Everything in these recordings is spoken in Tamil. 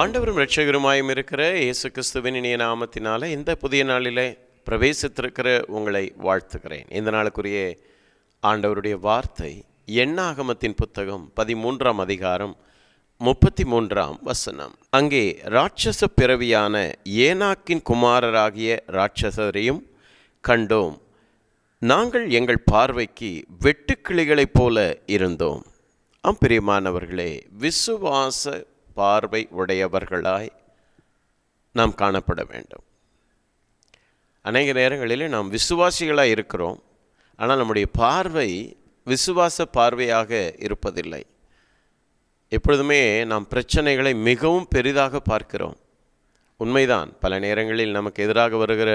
ஆண்டவரும் ரட்சகருமாயும் இருக்கிற இயேசு கிறிஸ்துவின் இனிய நாமத்தினால இந்த புதிய நாளிலே பிரவேசித்திருக்கிற உங்களை வாழ்த்துகிறேன். இந்த நாளுக்குரிய ஆண்டவருடைய வார்த்தை எண்ணாகமத்தின் புத்தகம் பதிமூன்றாம் அதிகாரம் முப்பத்தி மூன்றாம் வசனம். அங்கே ராட்சச பிறவியான ஏனாக்கின் குமாரராகிய ராட்சசரையும் கண்டோம். நாங்கள் எங்கள் பார்வைக்கு வெட்டுக்கிளிகளைப் போல இருந்தோம். ஆம் பிரியமானவர்களே விசுவாச பார்வை உடையவர்களாய் நாம் காணப்பட வேண்டும். அநேக நேரங்களில் நாம் விசுவாசிகளாக இருக்கிறோம். ஆனால் நம்முடைய பார்வை விசுவாச பார்வையாக இருப்பதில்லை. எப்பொழுதுமே நாம் பிரச்சனைகளை மிகவும் பெரிதாக பார்க்கிறோம். உண்மைதான். பல நேரங்களில் நமக்கு எதிராக வருகிற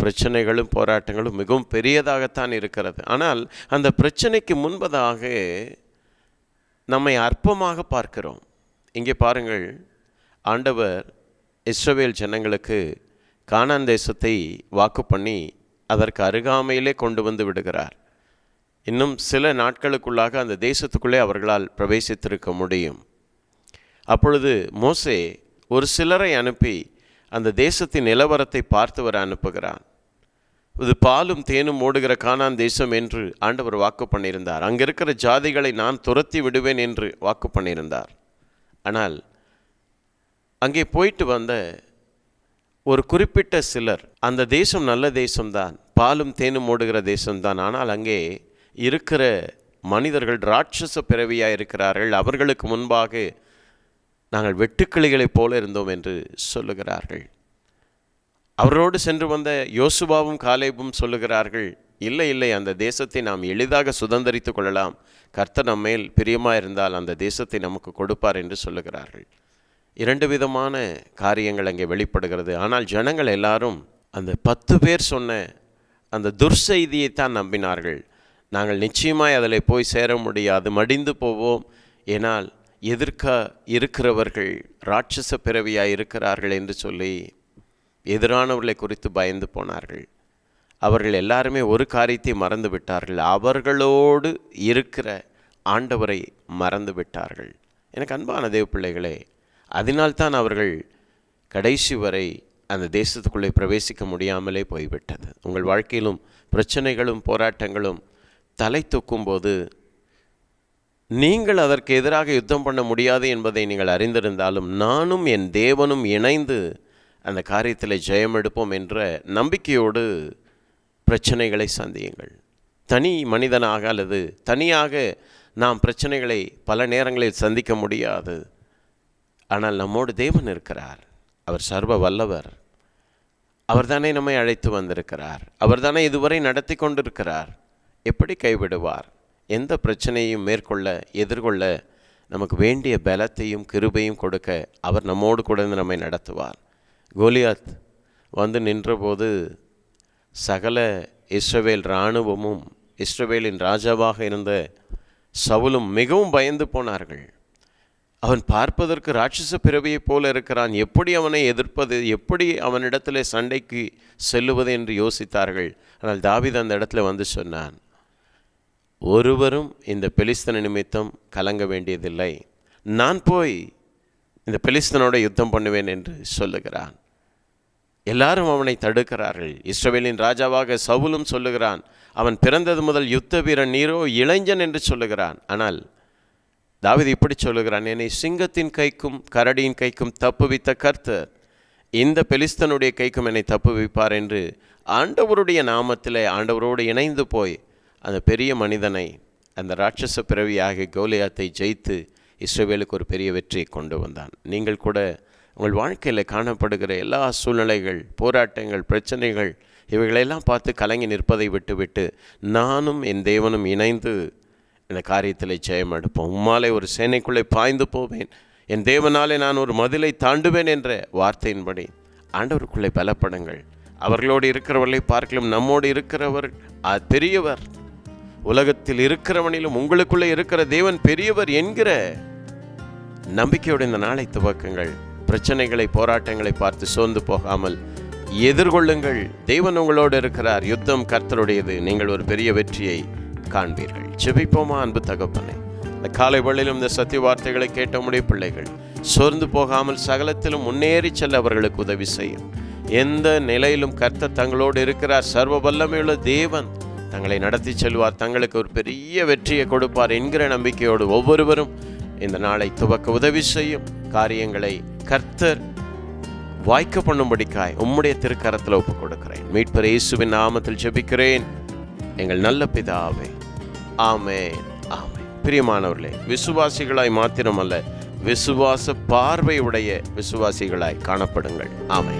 பிரச்சனைகளும் போராட்டங்களும் மிகவும் பெரியதாகத்தான் இருக்கிறது. ஆனால் அந்த பிரச்சனைக்கு முன்பதாக நம்மை அற்பமாக பார்க்கிறோம். இங்கே பாருங்கள். ஆண்டவர் இஸ்ரவேல் ஜனங்களுக்கு கானான் தேசத்தை வாக்கு பண்ணி அதற்கு அருகாமையிலே கொண்டு வந்து விடுகிறார். இன்னும் சில நாட்களுக்குள்ளாக அந்த தேசத்துக்குள்ளே அவர்களால் பிரவேசித்திருக்க முடியும். அப்பொழுது மோசே ஒரு சிலரை அனுப்பி அந்த தேசத்தின் நிலவரத்தை பார்த்து வர அனுப்புகிறான். இது பாலும் தேனும் ஓடுகிற கானான் தேசம் என்று ஆண்டவர் வாக்கு பண்ணியிருந்தார். அங்கே இருக்கிற ஜாதிகளை நான் துரத்தி விடுவேன் என்று வாக்கு பண்ணியிருந்தார். ஆனால் அங்கே போயிட்டு வந்த ஒரு குறிப்பிட்ட சிலர் அந்த தேசம் நல்ல தேசம்தான் பாலும் தேனும் ஓடுகிற தேசம்தான் ஆனால் அங்கே இருக்கிற மனிதர்கள் ராட்சச பிறவியாக இருக்கிறார்கள். அவர்களுக்கு முன்பாக நாங்கள் வெட்டுக்கிளிகளைப் போல இருந்தோம் என்று சொல்லுகிறார்கள். அவரோடு சென்று வந்த யோசுவாவும் காலேபும் சொல்லுகிறார்கள் இல்லை இல்லை அந்த தேசத்தை நாம் எளிதாக சுதந்திரித்து கொள்ளலாம். கர்த்தர் நம்மேல் பிரியமாக இருந்தால் அந்த தேசத்தை நமக்கு கொடுப்பார் என்று சொல்லுகிறார்கள். இரண்டு விதமான காரியங்கள் அங்கே வெளிப்படுகிறது. ஆனால் ஜனங்கள் எல்லாரும் அந்த பத்து பேர் சொன்ன அந்த துர்செய்தியைத்தான் நம்பினார்கள். நாங்கள் நிச்சயமாய் அதில் போய் சேர முடியாது மடிந்து போவோம். ஏனால் எதிர்க்க இருக்கிறவர்கள் ராட்சச பிறவியாக இருக்கிறார்கள் என்று சொல்லி எதிரானவர்களை குறித்து பயந்து போனார்கள். அவர்கள் எல்லாருமே ஒரு காரியத்தை மறந்து விட்டார்கள் அவர்களோடு இருக்கிற ஆண்டவரை மறந்து விட்டார்கள் எனக்கு அன்பான தேவ பிள்ளைகளே அதனால்தான் அவர்கள் கடைசி வரை அந்த தேசத்துக்குள்ளே பிரவேசிக்க முடியாமலே போய்விட்டது. உங்கள் வாழ்க்கையிலும் பிரச்சனைகளும் போராட்டங்களும் தலை தூக்கும்போது நீங்கள் அதற்கு எதிராக யுத்தம் பண்ண முடியாது என்பதை நீங்கள் அறிந்திருந்தாலும் நானும் என் தேவனும் இணைந்து அந்த காரியத்தில் ஜெயம் எடுப்போம் என்ற நம்பிக்கையோடு பிரச்சனைகளை சந்தியுங்கள். தனி மனிதனாக அல்லது தனியாக நாம் பிரச்சனைகளை பல நேரங்களில் சந்திக்க முடியாது. ஆனால் நம்மோடு தேவன் இருக்கிறார். அவர் சர்வ வல்லவர். அவர்தானே நம்மை அழைத்து வந்திருக்கிறார். அவர்தானே இதுவரை நடத்தி கொண்டிருக்கிறார். எப்படி கைவிடுவார்? எந்த பிரச்சனையும் மேற்கொள்ள எதிர்கொள்ள நமக்கு வேண்டிய பலத்தையும் கிருபையும் கொடுக்க அவர் நம்மோடு கூட நம்மை நடத்துவார். கோலியாத் வந்து நின்றபோது சகல இஸ்ரவேல் இராணுவமும் இஸ்ரவேலின் ராஜாவாக இருந்த சவுலும் மிகவும் பயந்து போனார்கள். அவன் பார்ப்பதற்கு ராட்சச பிறவியைப் போல இருக்கிறான். எப்படி அவனை எதிர்ப்பது? எப்படி அவனிடத்தில் சண்டைக்கு செல்லுவது என்று யோசித்தார்கள். ஆனால் தாவித அந்த இடத்துல வந்து சொன்னான் ஒருவரும் இந்த பெலிஸ்தன நிமித்தம் கலங்க வேண்டியதில்லை. நான் போய் இந்த பெலிஸ்தனோட யுத்தம் பண்ணுவேன் என்று சொல்லுகிறான். எல்லாரும் அவனை தடுக்கிறார்கள். இஸ்ரவேலின் ராஜாவாக சவுலும் சொல்லுகிறான் அவன் பிறந்தது முதல் யுத்த வீரன் நீரோ இளைஞன் என்று சொல்லுகிறான். ஆனால் தாவிது இப்படி சொல்லுகிறான் என்னை சிங்கத்தின் கைக்கும் கரடியின் கைக்கும் தப்புவித்த கர்த்தர். இந்த பெலிஸ்தனுடைய கைக்கும் என்னை தப்புவிப்பார் என்று ஆண்டவருடைய நாமத்தில் ஆண்டவரோடு இணைந்து போய் அந்த பெரிய மனிதனை அந்த ராட்சச பிறவியாக கோலியாத்தை ஜெயித்து இஸ்ரேவேலுக்கு ஒரு பெரிய வெற்றியை கொண்டு வந்தான். நீங்கள் கூட உங்கள் வாழ்க்கையில் காணப்படுகிற எல்லா சூழ்நிலைகள் போராட்டங்கள் பிரச்சனைகள் இவைகளெல்லாம் பார்த்து கலங்கி நிற்பதை விட்டுவிட்டு நானும் என் தேவனும் இணைந்து இந்த காரியத்தில் ஜெயம் எடுப்போம். உம்மாலே ஒரு சேனைக்குள்ளே பாய்ந்து போவேன். என் தேவனாலே நான் ஒரு மதிலை தாண்டுவேன் என்ற வார்த்தையின்படி ஆண்டவருக்குள்ளே பலப்படுங்கள். அவர்களோடு இருக்கிறவர்களை பார்க்கலாம் நம்மோடு இருக்கிறவர் அது பெரியவர். உலகத்தில் இருக்கிறவனிலும் உங்களுக்குள்ளே இருக்கிற தேவன் பெரியவர் என்கிற நம்பிக்கையோடு இந்த நாளை துவக்குங்கள். பிரச்சனைகளை போராட்டங்களை பார்த்து சோர்ந்து போகாமல் எதிர்கொள்ளுங்கள். தெய்வன் உங்களோடு இருக்கிறார். யுத்தம் கர்த்தருடையது. நீங்கள் ஒரு பெரிய வெற்றியை காண்பீர்கள். ஜெபிப்போமா அன்பு தகப்பனை? இந்த காலை வேளையிலும் இந்த சத்திய வார்த்தைகளை கேட்ட முடிய பிள்ளைகள் சோர்ந்து போகாமல் சகலத்திலும் முன்னேறி செல்ல அவர்களுக்கு உதவி செய்யும். எந்த நிலையிலும் கர்த்தர் தங்களோடு இருக்கிறார். சர்வ வல்லமையுள்ள தேவன் தங்களை நடத்தி செல்வார். தங்களுக்கு ஒரு பெரிய வெற்றியை கொடுப்பார் என்கிற நம்பிக்கையோடு ஒவ்வொருவரும் இந்த நாளை துவக்க உதவி செய்யும் காரியங்களை கர்த்தர் வாய்க்க பண்ணும்படிக்காய் உம்முடைய திருக்கரத்தில் ஒப்புக் கொடுக்கிறேன் மீட்பர் இயேசுவின் நாமத்தில் ஜெபிக்கிறேன். எங்கள் நல்ல பிதாவே ஆமே ஆமே பிரியமானவர்களே விசுவாசிகளாய் மாத்திரமல்ல விசுவாச பார்வையுடைய விசுவாசிகளாய் காணப்படுங்கள். ஆமை